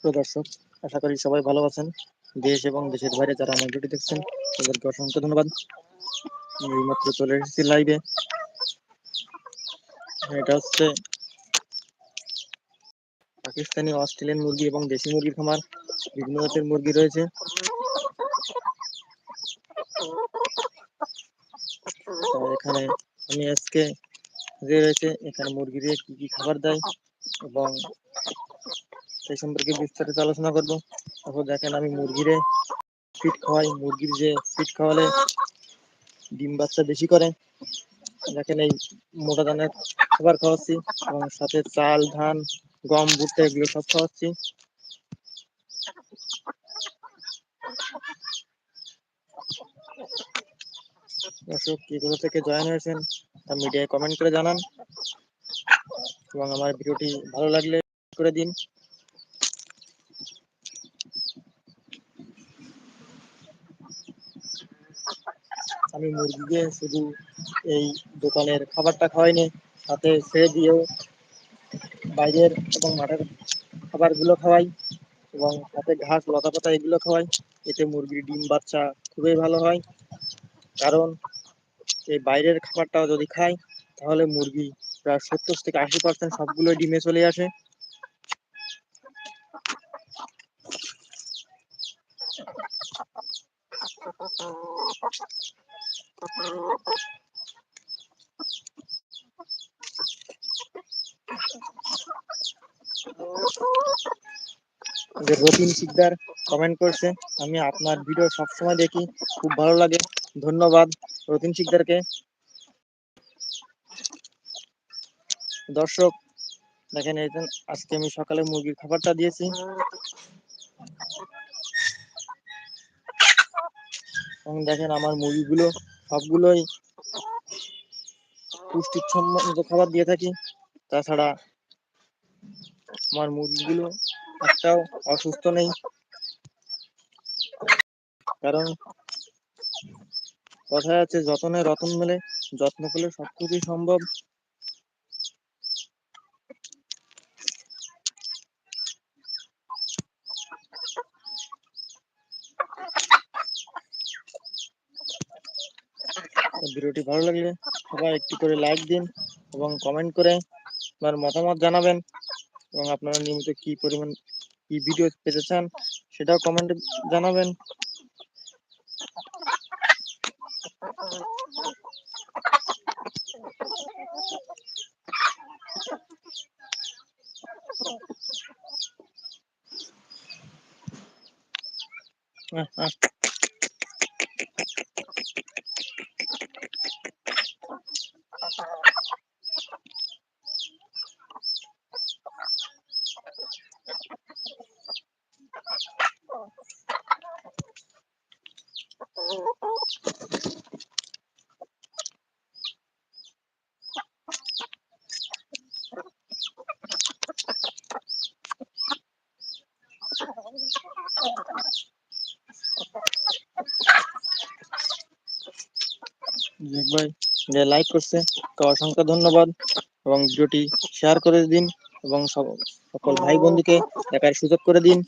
প্রিয় দর্শক, আশা করি সবাই ভালো আছেন। দেশ এবং দেশের বাইরে যারা আমার ভিডিও দেখছেন, তাদেরকে অসংখ্য ধন্যবাদ। আমি এইমাত্র চলে এসেছি লাইভে এটা হচ্ছে পাকিস্তানি অস্ট্রেলিয়ান মুরগি এবং দেশি মুরগির খামার। বিভিন্ন জাতের মুরগি রয়েছে। এখানে আমি আজকে যে রয়েছে, এখানে মুরগিদের কি কি খাবার দেয় এবং সেই সম্পর্কে বিস্তারিত আলোচনা করব। তারপর দেখেন আমি মুরগিরে ফিট খাওয়াই। মুরগির যে ফিট খাওয়ালে ডিম বাচ্চা বেশি করে। দেখেন এই মোটা দানের খাবার খাওয়াচ্ছি এবং সাথে চাল, ধান, গম, ভুট্টা এগুলো সব খাওয়াচ্ছি। দর্শক, কি কোথা থেকে জয়েন হয়েছেন তা মিডিয়ায় কমেন্ট করে জানান। এবং আমার ভিডিওটি ভালো লাগলে করে দিন। আমি মুরগিকে শুধু এই দোকানের খাবারটা খাওয়াইনি, সাথে ছেড়ে দিয়েও বাইরের এবং মাঠের খাবারগুলো খাওয়াই এবং সাথে ঘাস লতা পাতা এগুলো খাওয়াই। এতে মুরগির ডিম, বাচ্চা খুবই ভালো হয়। কারণ এই বাইরের খাবারটাও যদি খাই, তাহলে মুরগি প্রায় সত্তর থেকে আশি পার্সেন্ট সবগুলো ডিমে চলে আসে। রতিন সিকদার কমেন্ট করছে, আমি আপনার ভিডিও সবসময় দেখি, খুব ভালো লাগে। ধন্যবাদ রতিন সিকদারকে। দর্শক, দেখেন যে আজকে আমি সকালে মুরগির খাবারটা দিয়েছি। এবং দেখেন আমার মুরগিগুলো সবগুলোই পুষ্টির সম্মত খাবার দিয়ে থাকি, তাছাড়া আমার মুরগিগুলো একটাও অসুস্থ নেই। কারণ কথায় আছে, যতনে রতন মেলে, যত্ন করলে সবকিছুই সম্ভব। ভিডিওটি ভালো লাগলে সবাই একটি করে লাইক দিন এবং কমেন্ট করে আপনার মতামত জানাবেন এবং আপনারা নিয়মিত কি পরিমাণ, কি ভিডিও পেতে চান সেটাও কমেন্টে জানাবেন আহ। ভাই, যে লাইক করছে, তো অসংখ্য ধন্যবাদ। এবং ভিডিওটি শেয়ার করে দিন এবং সকল ভাই বন্ধুকে দেখার সুযোগ করে দিন।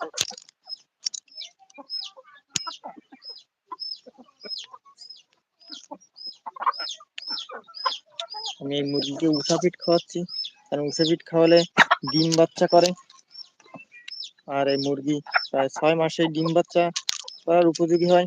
আমি এই মুরগিকে উষা ফিট খাওয়াচ্ছি। কারণ উষা ফিট খাওয়ালে ডিম বাচ্চা করে। আর এই মুরগি প্রায় ছয় মাসে ডিম বাচ্চা করার উপযোগী হয়।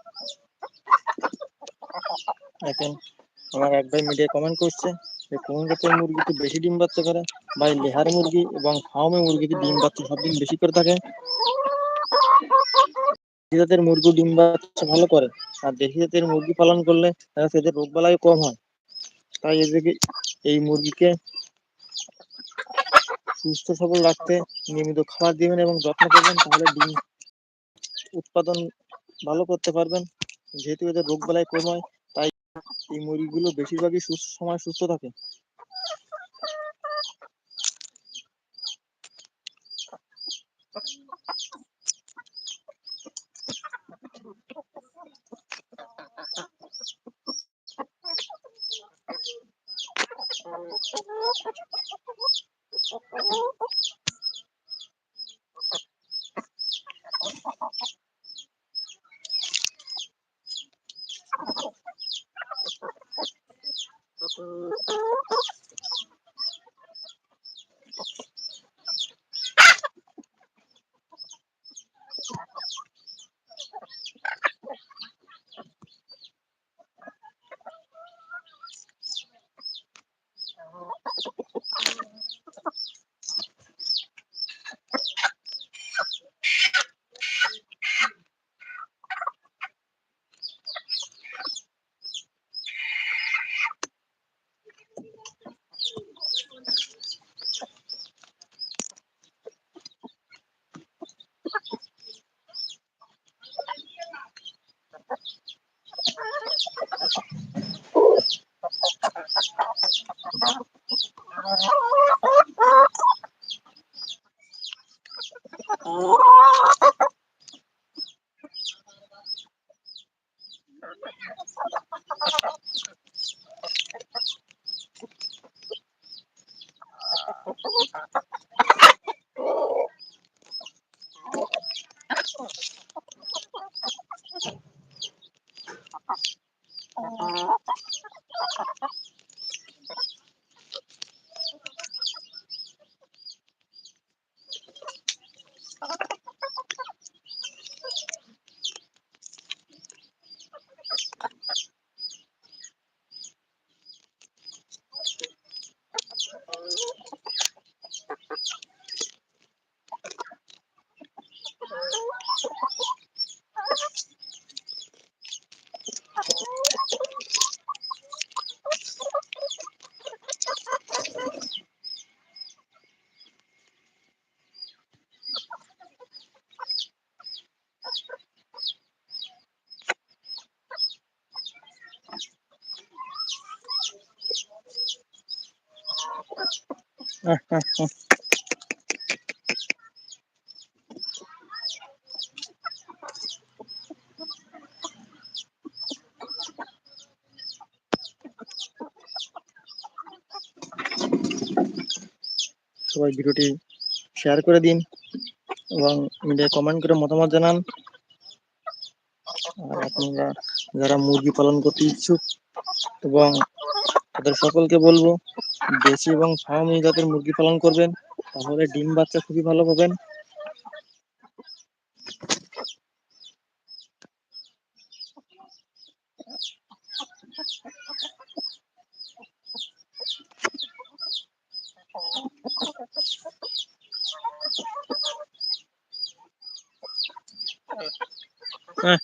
দেখেন আমার এক ভাই মিডিয়া কমেন্ট করছে যে, কোন জাতের মুরগিতে বেশি ডিম বাচ্চা করে? ভাই, লেহার মুরগি এবং ফার্মে মুরগিতে ডিম বাচ্চা সব দিন বেশি করে থাকে। জাতের মুরগি ডিম বাচ্চা ভালো করে। আর দেশি জাতের মুরগি পালন করলে এদের রোগবালাই কম হয়। তাই এদেরকে এই মুরগিকে সুস্থ, সবল রাখতে নিয়মিত খাবার দিবেন এবং যত্ন করবেন, তাহলে ডিম উৎপাদন ভালো করতে পারবেন। যেহেতু এদের রোগ বালাই কম হয় এই মুরগিগুলো বেশিরভাগই সুস্থ সময় সুস্থ থাকে। সবাই ভিডিওটি শেয়ার করে দিন এবং মিডিয়ায় কমেন্ট করে মতামত জানান। আর আপনারা যারা মুরগি পালন করতে ইচ্ছুক এবং তাদের সকলকে বলব দেশি এবং ফার্মি জাতের মুরগি পালন করবেন তাহলে ডিম বাচ্চা খুবই ভালো পাবেন। হ্যাঁ।